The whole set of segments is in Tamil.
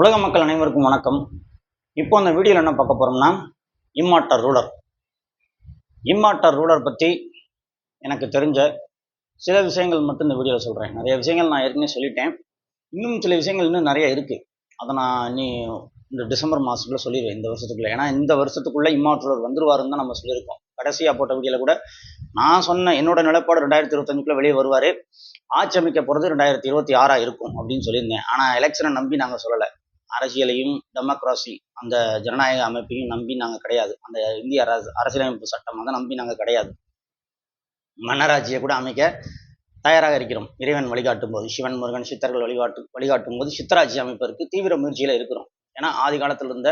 உலக மக்கள் அனைவருக்கும் வணக்கம். இப்போ அந்த வீடியோவில் என்ன பார்க்க போகிறோம்னா இம்மாட்டர் ரூலர். இம்மாட்டர் ரூலர் பற்றி எனக்கு தெரிஞ்ச சில விஷயங்கள் மட்டும் இந்த வீடியோவில் சொல்கிறேன் நிறைய விஷயங்கள் நான் ஏற்கனவே சொல்லிட்டேன். இன்னும் சில விஷயங்கள் இன்னும் நிறைய இருக்குது அதை நான் நீ இந்த டிசம்பர் மாதத்துக்குள்ளே சொல்லிடுவேன் இந்த வருஷத்துக்குள்ளே. ஏன்னா இந்த வருஷத்துக்குள்ளே இம்மாட்டர் வந்துருவாருன்னு தான் நம்ம சொல்லியிருக்கோம். கடைசியாக போட்ட வீடியோவில் கூட நான் சொன்ன என்னோட நிலப்பாடு ரெண்டாயிரத்தி இருபத்தஞ்சுக்குள்ளே வெளியே வருவார். ஆட்சி அமைக்க போகிறது ரெண்டாயிரத்தி இருபத்தி ஆறாக இருக்கும் அப்படின்னு சொல்லியிருந்தேன். ஆனால் எலெக்ஷனை நம்பி நாங்கள் சொல்லலை. அரசியலையும் டெமோக்ராசி அந்த ஜனநாயக அமைப்பையும் நம்பி நாங்கள் கிடையாது. அந்த இந்திய அரசு அரசியலமைப்பு சட்டம் அதை நம்பி நாங்கள் கிடையாது. மன்னராட்சியை கூட அமைக்க தயாராக இருக்கிறோம். இறைவன் வழிகாட்டும் போது சிவன் முருகன் சித்தர்கள் வழிகாட்டு வழிகாட்டும் போது சித்தராட்சி அமைப்பதற்கு தீவிர முயற்சியில் இருக்கிறோம். ஏன்னா ஆதி காலத்தில் இருந்த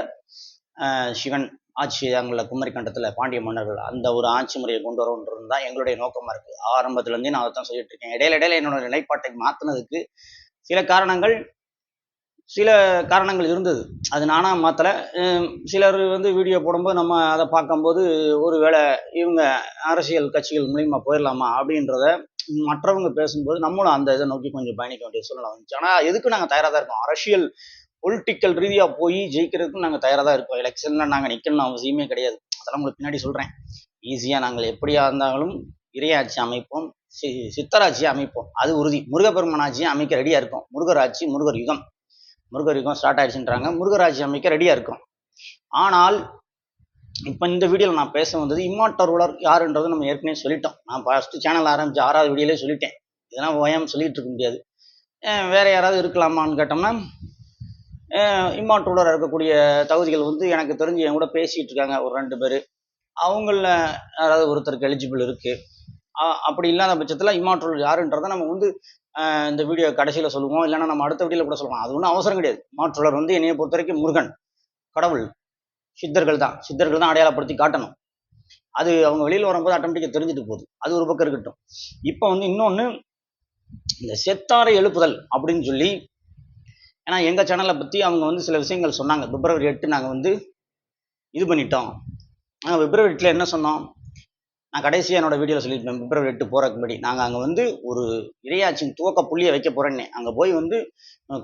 சிவன் ஆட்சி அங்குள்ள குமரி கண்டத்தில் பாண்டிய மன்னர்கள் அந்த ஒரு ஆட்சி முறையை கொண்டு வரணுன்றது தான் எங்களுடைய நோக்கமாக இருக்குது ஆரம்பத்துலேருந்தே நான் அதை தான் சொல்லிட்டு இருக்கேன். இடையில இடையில என்னோட நிலைப்பாட்டை மாற்றினதுக்கு சில காரணங்கள் சில காரணங்கள் இருந்தது. அது நானாக மாற்றலை சிலர் வந்து வீடியோ போடும்போது நம்ம அதை பார்க்கும்போது ஒரு வேளை இவங்க அரசியல் கட்சிகள் மூலிமா போயிடலாமா அப்படின்றத மற்றவங்க பேசும்போது நம்மளும் அந்த இதை நோக்கி கொஞ்சம் பயணிக்க வேண்டிய சூழ்நிலை வந்துச்சு. ஆனால் எதுக்கு நாங்கள் தயாராக தான் இருக்கோம்? அரசியல் பொலிட்டிக்கல் ரீதியாக போய் ஜெயிக்கிறதுக்கும் நாங்கள் தயாராக தான் இருக்கோம். எலெக்ஷனில் நாங்கள் நிற்கணும்னு அவசியமே கிடையாது. அதெல்லாம் உங்களுக்கு பின்னாடி சொல்கிறேன் ஈஸியாக நாங்கள் எப்படியா இருந்தாலும் இறையாட்சி அமைப்போம். சி சித்தராட்சியை அமைப்போம். அது உறுதி. முருகப்பெருமான் ஆட்சியை அமைக்க ரெடியாக இருக்கும். முருகர் ஆட்சி முருகர் யுகம். முருகர் ஸ்டார்ட் ஆயிடுச்சுன்றாங்க. முருகராஜ் அமைக்க ரெடியாக இருக்கும். ஆனால் இப்போ இந்த வீடியோவில் நான் பேச வந்தது இம்மாட்டர் ரூலர் யாருன்றது நம்ம ஏற்கனவே சொல்லிட்டோம். நான் ஃபஸ்ட்டு சேனல் ஆரம்பிச்சு ஆறாவது வீடியோலே சொல்லிட்டேன். இதெல்லாம் ஓயாமல் சொல்லிகிட்டு இருக்க முடியாது. வேறு வேற யாராவது இருக்கலாமான்னு கேட்டோம்னா இம்மாட்டர் ரூலர் இருக்கக்கூடிய தகுதிகள் வந்து எனக்கு தெரிஞ்சு என் கூட பேசிகிட்டு இருக்காங்க ஒரு ரெண்டு பேர். அவங்கள யாராவது ஒருத்தருக்கு எலிஜிபிள் இருக்குது அப்படி இல்லாத பட்சத்தில் இம்மாற்றல் யாருன்றதை நம்ம வந்து இந்த வீடியோ கடைசியில் சொல்லுவோம். இல்லைன்னா நம்ம அடுத்த வீடியோவில் கூட சொல்லுவோம் அது ஒன்றும் அவசரம் கிடையாது. இம்மாற்றுலர் வந்து என்னைய பொறுத்த வரைக்கும் முருகன் கடவுள் சித்தர்கள் தான். சித்தர்கள் தான் அடையாளப்படுத்தி காட்டணும். அது அவங்க வெளியில் வரும்போது ஆட்டோமேட்டிக்காக தெரிஞ்சுட்டு போகுது. அது ஒரு பக்கம் இருக்கட்டும். இப்போ வந்து இன்னொன்று இந்த செத்தாரை எழுப்புதல் அப்படின்னு சொல்லி ஏன்னா எங்கள் சேனலை பற்றி அவங்க வந்து சில விஷயங்கள் சொன்னாங்க. பிப்ரவரி எட்டு நாங்கள் வந்து இது பண்ணிட்டோம். ஆனால் பிப்ரவரி எட்டில் என்ன சொன்னோம்? நான் கடைசியாக என்னோட வீடியோவில் சொல்லியிருப்பேன் பிப்ரவரி எட்டு போகிறதுக்கு முன்னாடி நாங்கள் அங்கே வந்து ஒரு இரையாச்சின் துவக்க புள்ளியை வைக்க போகிறேன்னே அங்கே போய் வந்து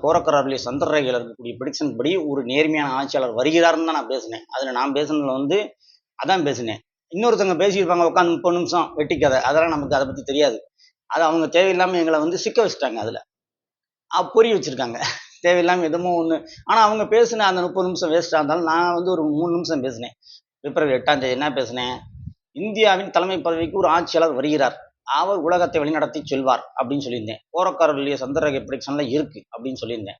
கோரக்கராரிலே சந்திரரேகையில் இருக்கக்கூடிய ப்ரிடிக்ஷன் படி ஒரு நேர்மையான ஆட்சியாளர் வருகிறார்னு தான் நான் பேசினேன். அதில் நான் பேசுனதுல வந்து அதான் பேசினேன். இன்னொருத்தவங்க பேசியிருப்பாங்க உட்காந்து முப்பது நிமிஷம் வெட்டி கதை அதெல்லாம் நமக்கு அதை பற்றி தெரியாது. அது அவங்க தேவையில்லாமல் எங்களை வந்து சிக்க வச்சுட்டாங்க அதில். பொறி வச்சுருக்காங்க. தேவையில்லாமல் எதுவும் ஒன்று ஆனால் அவங்க பேசின அந்த முப்பது நிமிஷம் வேஸ்ட்டாக இருந்தாலும் நான் வந்து ஒரு மூணு நிமிஷம் பேசினேன். பிப்ரவரி எட்டாம் தேதி என்ன பேசினேன்? இந்தியாவின் தலைமை பதவிக்கு ஒரு ஆட்சியாளர் வருகிறார். அவர் உலகத்தை வழிநடத்தி செல்வார் அப்படின்னு சொல்லியிருந்தேன். போரக்காரர்களுடைய சந்திரக ப்ரிடிக்ஷனில் இருக்கு அப்படின்னு சொல்லியிருந்தேன்.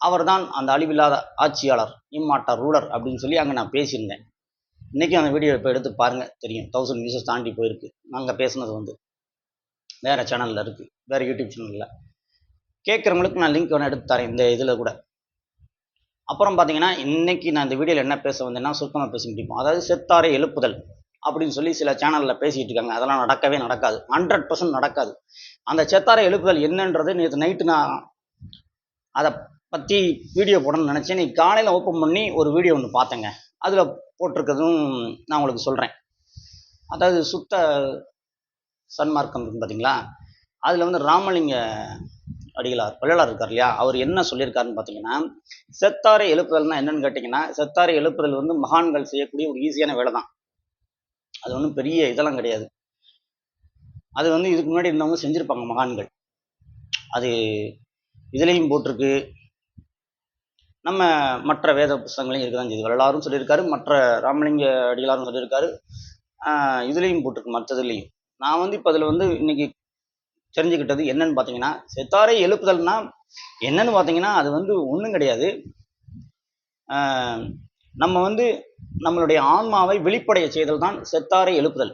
அவர் தான் அந்த அழிவில்லாத ஆட்சியாளர் இம்மாட்டார் ரூலர் அப்படின்னு சொல்லி அங்கே நான் பேசியிருந்தேன். இன்றைக்கி அந்த வீடியோ இப்போ எடுத்து பாருங்கள் தெரியும். தௌசண்ட் வியூஸஸ் தாண்டி போயிருக்கு. நாங்கள் பேசுனது வந்து வேறு சேனலில் இருக்குது வேறு யூடியூப் சேனலில் கேட்குறவங்களுக்கு நான் லிங்க் வேணால் எடுத்து தரேன் இந்த இதில் கூட. அப்புறம் பார்த்தீங்கன்னா இன்றைக்கி நான் இந்த வீடியோவில் என்ன பேச வந்தேன்னா சுருக்கமாக பேச முடியும்? அதாவது செத்தாரை எழுப்புதல். அப்படின்னு சொல்லி சில சேனலில் பேசிகிட்டு இருக்காங்க. அதெல்லாம் நடக்கவே நடக்காது. ஹண்ட்ரட் பர்சன்ட் நடக்காது. அந்த செத்தாரை எழுப்புதல் என்னன்றது நேற்று நைட்டு நான் அதை பற்றி வீடியோ போடணும்னு நினச்சேன். நீ காலையில் ஓப்பன் பண்ணி ஒரு வீடியோ ஒன்று பார்த்தேங்க. அதில் போட்டிருக்கிறதும் நான் உங்களுக்கு சொல்கிறேன் அதாவது சுத்த சன்மார்க்கம் இருக்கு பார்த்தீங்களா அதில் வந்து ராமலிங்க அடிகளார் பிள்ளையார் இருக்கார் இல்லையா? அவர் என்ன சொல்லியிருக்காருன்னு பார்த்தீங்கன்னா செத்தாரை எழுப்புதல்னா என்னன்னு கேட்டிங்கன்னா செத்தாரை எழுப்புதல் வந்து மகான்கள் செய்யக்கூடிய ஒரு ஈஸியான வேலை தான் அது ஒன்றும் பெரிய இதெல்லாம் கிடையாது. அது வந்து இதுக்கு முன்னாடி இருந்தவங்க செஞ்சுருப்பாங்க மகான்கள். அது இதுலேயும் போட்டிருக்கு. நம்ம மற்ற வேத புஸ்தகங்களையும் இருக்க தான் செய்யுது வள்ளலாரும் சொல்லியிருக்காரு மற்ற ராமலிங்க அடிகளாரும் சொல்லியிருக்காரு. இதுலேயும் போட்டிருக்கு மற்றதுலேயும். நான் வந்து இப்போ அதில் வந்து இன்னைக்கு தெரிஞ்சுக்கிட்டது என்னன்னு பார்த்தீங்கன்னா செத்தாரை எழுப்புதல்னா என்னன்னு பார்த்தீங்கன்னா அது வந்து ஒன்றும் கிடையாது. நம்ம வந்து நம்மளுடைய ஆன்மாவை வெளிப்படைய செய்தல் தான் செத்தாரை எழுப்புதல்.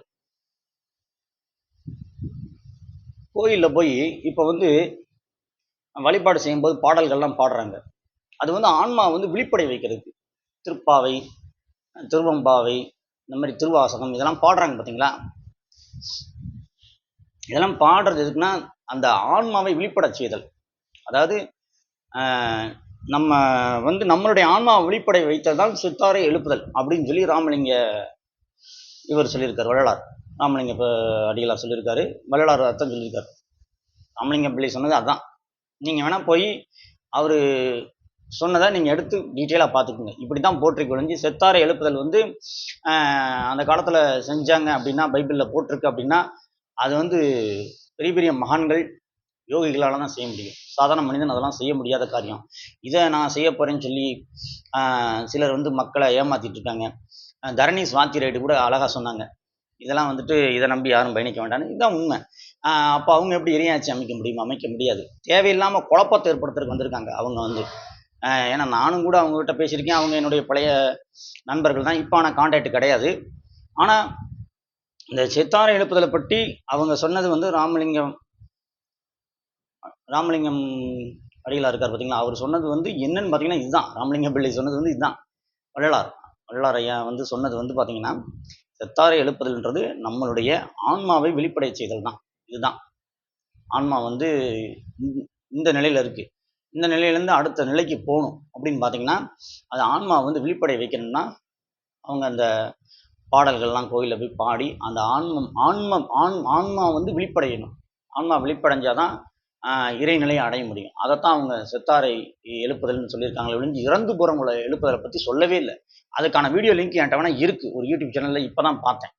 கோயிலில் போய் இப்போ வந்து வழிபாடு செய்யும்போது பாடல்கள்லாம் பாடுறாங்க. அது வந்து ஆன்மா வந்து விழிப்படை வைக்கிறதுக்கு. திருப்பாவை திருவம்பாவை இந்த மாதிரி திருவாசகம் இதெல்லாம் பாடுறாங்க பார்த்தீங்களா இதெல்லாம் பாடுறது எதுக்குன்னா அந்த ஆன்மாவை விழிப்பட செய்தல். அதாவது நம்ம வந்து நம்மளுடைய ஆன்மா வெளிப்படை வைத்ததால் சித்தாரை எழுப்புதல் அப்படின்னு சொல்லி ராமலிங்க இவர் சொல்லியிருக்கார் வள்ளலார். ராமலிங்க இப்போ அடிகளார் சொல்லியிருக்காரு வள்ளலார் அர்த்தம் சொல்லியிருக்காரு. ராமலிங்க பிள்ளை சொன்னது அதான். நீங்கள் வேணால் போய் அவர் சொன்னதை நீங்கள் எடுத்து டீட்டெயிலாக பார்த்துக்குங்க. இப்படி தான் போற்றி குழஞ்சி செத்தாரை எழுப்புதல் வந்து அந்த காலத்தில் செஞ்சாங்க அப்படின்னா பைபிளில் போட்டிருக்கு அப்படின்னா அது வந்து பெரிய பெரிய மகான்கள் யோகிகளால் தான் செய்ய முடியும். சாதாரண மனிதன் அதெல்லாம் செய்ய முடியாத காரியம். இதை நான் செய்ய போகிறேன்னு சொல்லி சிலர் வந்து மக்களை ஏமாற்றிட்டு இருக்காங்க. தரணி சுவாத்தி ரைடு கூட அழகாக சொன்னாங்க. இதெல்லாம் வந்துட்டு இதை நம்பி யாரும் பயணிக்க வேண்டாம்னு. இதுதான் உண்மை. அப்போ அவங்க எப்படி இறையாட்சி அமைக்க முடியுமா? அமைக்க முடியாது. தேவையில்லாமல் குழப்பத்தை ஏற்படுத்துறதுக்கு வந்திருக்காங்க அவங்க வந்து. ஏன்னா நானும் கூட அவங்ககிட்ட பேசியிருக்கேன். அவங்க என்னுடைய பழைய நண்பர்கள் தான். இப்போ ஆனால் கான்டாக்ட் கிடையாது. ஆனால் இந்த சித்தாரை எழுப்புதலை பற்றி அவங்க சொன்னது வந்து ராமலிங்கம் ராமலிங்கம் அடிகளார் இருக்கார் பார்த்தீங்களா அவர் சொன்னது வந்து என்னன்னு பார்த்தீங்கன்னா இதுதான். ராமலிங்கம் பிள்ளை சொன்னது வந்து இதுதான். வள்ளலார். வள்ளலார் ஐயா வந்து சொன்னது வந்து பார்த்தீங்கன்னா செத்தாரை எழுப்புதல்ன்றது நம்மளுடைய ஆன்மாவை வெளிப்படை செய்தல் தான் இதுதான். ஆன்மா வந்து இந்த- நிலையில் இருக்குது இந்த நிலையிலேருந்து அடுத்த நிலைக்கு போகணும் அப்படின்னு பார்த்தீங்கன்னா அது ஆன்மா வந்து விழிப்படை வைக்கணும்னா அவங்க அந்த பாடல்கள்லாம் கோயிலில் போய் பாடி அந்த ஆன்மம் ஆன்மம் ஆன் ஆன்மா வந்து விழிப்படையணும் ஆன்மா விழிப்படைஞ்சாதான் இறைநிலையை அடைய முடியும். அதைத்தான் அவங்க செத்தாரை எழுப்புதல்னு சொல்லியிருக்காங்களே ஒழிஞ்சு இறந்து போகிறவங்கள எழுப்புதலை பற்றி சொல்லவே இல்லை. அதுக்கான வீடியோ லிங்க் என்கிட்ட வேணால் இருக்குது ஒரு யூடியூப் சேனலில் இப்போ தான் பார்த்தேன்.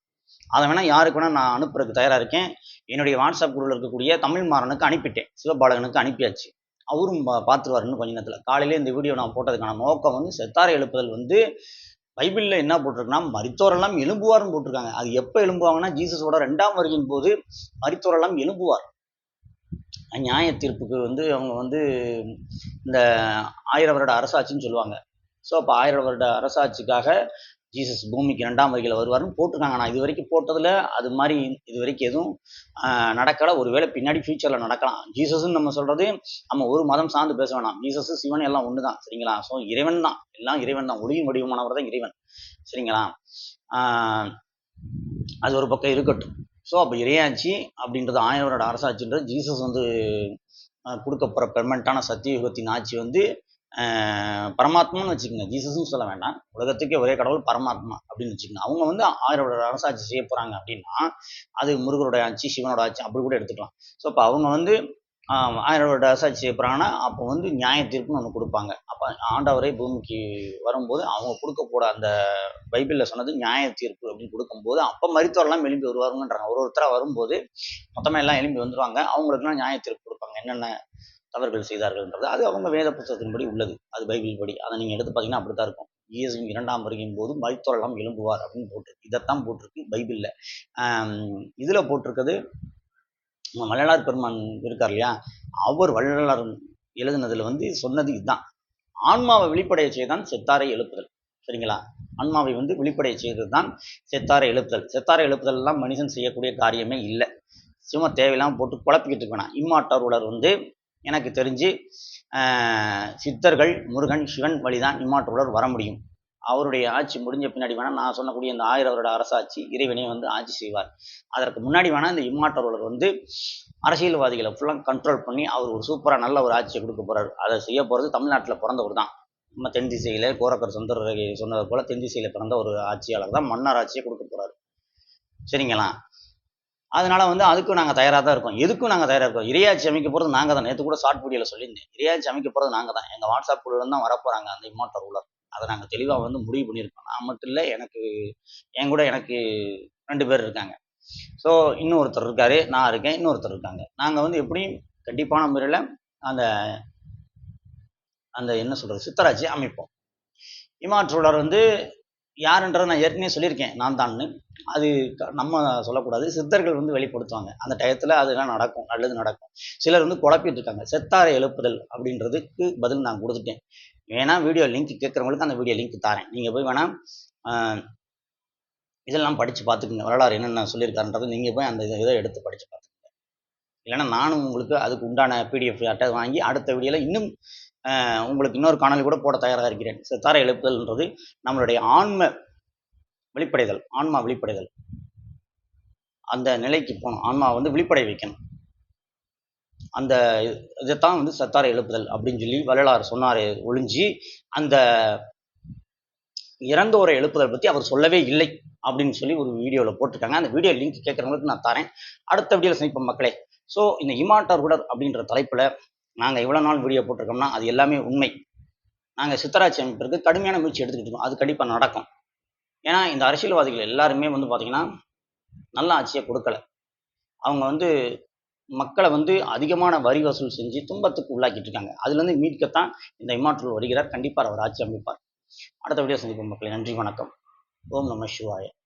அதை வேணால் யாருக்கு வேணால் நான் அனுப்புறதுக்கு தயாராக இருக்கேன். என்னுடைய வாட்ஸ்அப் குரூப்பில் இருக்கக்கூடிய தமிழ் மாறனுக்கு அனுப்பிட்டேன். சிவபாலகனுக்கு அனுப்பியாச்சு. அவரும் பா- இன்னும் கொஞ்ச நேரத்தில். காலையில் இந்த வீடியோ நான் போட்டதுக்கான நோக்கம் வந்து செத்தாரை எழுப்புதல் வந்து பைபிளில் என்ன போட்டிருக்குன்னா மரித்தோரெல்லாம் எழும்புவார்னு போட்டிருக்காங்க. அது எப்போ எழும்புவாங்கன்னா ஜீசஸோட ரெண்டாம் வருகின் போது மரித்தோரெல்லாம் எழும்புவார். நியாய தீர்ப்புக்கு வந்து அவங்க வந்து இந்த ஆயிரம் வருட அரசாட்சின்னு சொல்லுவாங்க. ஸோ அப்போ ஆயிரம் வருட அரசாட்சிக்காக ஜீசஸ் பூமிக்கு ரெண்டாம் வகையில் வருவார்னு போட்டிருக்காங்க நான் இது வரைக்கும் போட்டதில் அது மாதிரி இது வரைக்கும் எதுவும் நடக்கலை. ஒருவேளை பின்னாடி ஃபியூச்சரில் நடக்கலாம். ஜீசஸ்ன்னு நம்ம சொல்கிறது நம்ம ஒரு மதம் சார்ந்து பேச வேணாம். ஜீசஸ் சிவன் எல்லாம் ஒன்று தான் சரிங்களா? ஸோ இறைவன் தான். எல்லாம் இறைவன் தான். ஒளியின் வடிவமானவர் தான் இறைவன். சரிங்களா? அது ஒரு பக்கம் இருக்கட்டும். ஸோ அப்போ இறையாட்சி அப்படின்றது ஆயிரம் வருட அரசாட்சின்றது ஜீசஸ் வந்து கொடுக்க போகிற பெர்மனண்ட்டான சத்தியுகத்தின் ஆட்சி வந்து பரமாத்மான்னு வச்சுக்கோங்க. ஜீசஸும் சொல்ல வேண்டாம். உலகத்துக்கே ஒரே கடவுள் பரமாத்மா அப்படின்னு வச்சுக்கோங்க. அவங்க வந்து ஆயிரம் அரசாட்சி செய்ய போகிறாங்க அப்படின்னா அது முருகரோட ஆட்சி சிவனோட ஆட்சி அப்படி கூட எடுத்துக்கலாம். ஸோ அப்போ அவங்க வந்து ஆயிரம் வருட அரசாட்சி செய்ய அப்போ வந்து நியாய தீர்ப்புன்னு ஒன்று கொடுப்பாங்க. அப்போ ஆண்டவரே பூமிக்கு வரும்போது அவங்க கொடுக்க அந்த பைபிளில் சொன்னது நியாய தீர்ப்பு அப்படின்னு கொடுக்கும்போது அப்போ மருத்துவரெல்லாம் எழும்பி வருவாருங்கன்றாங்க. ஒரு ஒருத்தராக வரும்போது மொத்தமாக எல்லாம் எழும்பி வந்துருவாங்க. அவங்களுக்குலாம் நியாய தீர்ப்பு கொடுப்பாங்க. என்னென்ன தவறுகள் செய்தார்கள்ன்றது. அது அவங்க வேத புத்தகத்தின்படி உள்ளது. அது பைபிள் படி அதை நீங்கள் எடுத்து பார்த்தீங்கன்னா அப்படி தான் இருக்கும். இயேசுவின் இரண்டாம் வருகையின் போது மருத்துவரெல்லாம் எழும்புவார் அப்படின்னு போட்டிருக்கு. இதைத்தான் போட்டிருக்கு பைபிளில். இதில் போட்டிருக்கிறது வள்ளலார் பெருமான் இருக்கார் இல்லையா? அவர் வள்ளலார் எழுதுனதுல வந்து சொன்னது இதுதான். ஆன்மாவை வெளிப்படைய செய்தான் செத்தாரை எழுப்புதல். சரிங்களா? ஆன்மாவை வந்து வெளிப்படைய செய்தது தான் செத்தாரை எழுப்புதல். செத்தாரை எழுப்புதல்லாம் மனிதன் மனுஷன் செய்யக்கூடிய காரியமே இல்லை. சும்மா தேவையில்லாமல் போட்டு குழப்பிக்கிட்டு இருக்கணும் வேணாம். வந்து எனக்கு தெரிஞ்சு சித்தர்கள் முருகன் சிவன் வழிதான் இம்மாட்டருளர் வர முடியும். அவருடைய ஆட்சி முடிஞ்ச பின்னாடி வேணால் நான் சொன்னக்கூடிய இந்த ஆயிரம் வருட அரசாட்சி இறைவனே வந்து ஆட்சி செய்வார். அதற்கு முன்னாடி வேணால் இந்த இம்மாட்டவர்கள் வந்து அரசியல்வாதிகளை ஃபுல்லாக கண்ட்ரோல் பண்ணி அவர் ஒரு சூப்பராக நல்ல ஒரு ஆட்சியை கொடுக்க போறாரு. அதை செய்ய போகிறது தமிழ்நாட்டில் பிறந்தவர் தான். நம்ம தென் திசையில் கோரக்கர் சுந்தர சொன்னது போல தென் திசையில் பிறந்த ஒரு ஆட்சியாளர் தான் மன்னர் ஆட்சியை கொடுக்க போறாரு. சரிங்களா? அதனால வந்து அதுக்கும் நாங்கள் தயாராக தான் இருக்கோம். எதுக்கும் நாங்கள் தயாராக இருக்கோம்? இரையாட்சி அமைக்க போகிறது நாங்கள் தான். நேற்று கூட ஷார்ட் வீடியோவில் சொல்லியிருந்தேன். இரையாட்சி அமைக்க போகிறது நாங்கள் தான். எங்கள் வாட்ஸ்அப் குழுவில் தான் வரப்போகிறாங்க அந்த இம்மோட்டர் ரூலர் அதை நாங்கள் தெளிவாக வந்து முடிவு பண்ணியிருக்கோம். நான் மட்டும் இல்லை எனக்கு என் கூட எனக்கு ரெண்டு பேர் இருக்காங்க. ஸோ இன்னொருத்தர் இருக்காரு நான் இருக்கேன் இன்னொருத்தர் இருக்காங்க. நாங்கள் வந்து எப்படியும் கண்டிப்பான முறையில் அந்த அந்த என்ன சொல்கிறது சித்தராட்சி அமைப்போம். இமாற்றோலர் வந்து யாருன்றதை நான் ஏற்கனவே சொல்லியிருக்கேன் நான் தான்னு. அது நம்ம சொல்லக்கூடாது சித்தர்கள் வந்து வெளிப்படுத்துவாங்க. அந்த டயத்தில் அதெல்லாம் நடக்கும் நல்லது நடக்கும். சிலர் வந்து குழப்பிட்டு இருக்காங்க. செத்தாரை எழுப்புதல் அப்படின்றதுக்கு பதில் நான் கொடுத்துட்டேன். வேணால் வீடியோ லிங்க் கேட்குறவங்களுக்கு அந்த வீடியோ லிங்க் தரேன் நீங்கள் போய் வேணா இதெல்லாம் படித்து பார்த்துக்குங்க. வரலாறு என்னென்ன சொல்லியிருக்காருன்றது நீங்கள் போய் அந்த இதை எடுத்து படித்து பார்த்துக்குங்க. இல்லைன்னா நானும் உங்களுக்கு அதுக்கு உண்டான பிடிஎஃப் அட்டை வாங்கி அடுத்த வீடியோவில் இன்னும் உங்களுக்கு இன்னொரு காணொலி கூட போட தயாராக இருக்கிறேன். சித்தார எழுப்புதல்ன்றது நம்மளுடைய ஆன்ம வெளிப்படைதல் ஆன்மா வெளிப்படைதல். அந்த நிலைக்கு போகணும். ஆன்மா வந்து வெளிப்படை வைக்கணும். அந்த இதைத்தான் வந்து சத்தாரை எழுப்புதல் அப்படின்னு சொல்லி வள்ளலார் சொன்னார் ஒழிஞ்சு அந்த இறந்தோரை எழுப்புதல் பற்றி அவர் சொல்லவே இல்லை அப்படின்னு சொல்லி ஒரு வீடியோவில் போட்டிருக்காங்க. அந்த வீடியோ லிங்க் கேட்குறவங்களுக்கு நான் தரேன். அடுத்த வீடியோவில் சந்திப்போம் மக்களே. ஸோ இந்த இமாட்டர் உடர் அப்படின்ற தலைப்பில் நாங்கள் இவ்வளோ நாள் வீடியோ போட்டிருக்கோம்னா அது எல்லாமே உண்மை. நாங்கள் சித்தராட்சி அமைப்பிற்கு கடுமையான முயற்சி எடுத்துக்கிட்டு இருக்கோம். அது கண்டிப்பாக நடக்கும். ஏன்னா இந்த அரசியல்வாதிகள் எல்லாருமே வந்து பார்த்திங்கன்னா நல்ல ஆட்சியை கொடுக்கல. அவங்க வந்து மக்களை வந்து அதிகமான வரி வசூல் செஞ்சு துன்பத்துக்கு உள்ளாக்கிட்டு இருக்காங்க. அதுலேருந்து மீட்கத்தான் இந்த இமாற்றுள் வருகிறார். கண்டிப்பாக அவர் ஆட்சி அமைப்பார். அடுத்த வீடியோ சந்திப்போம் மக்களை. நன்றி வணக்கம். ஓம் நம சிவாய.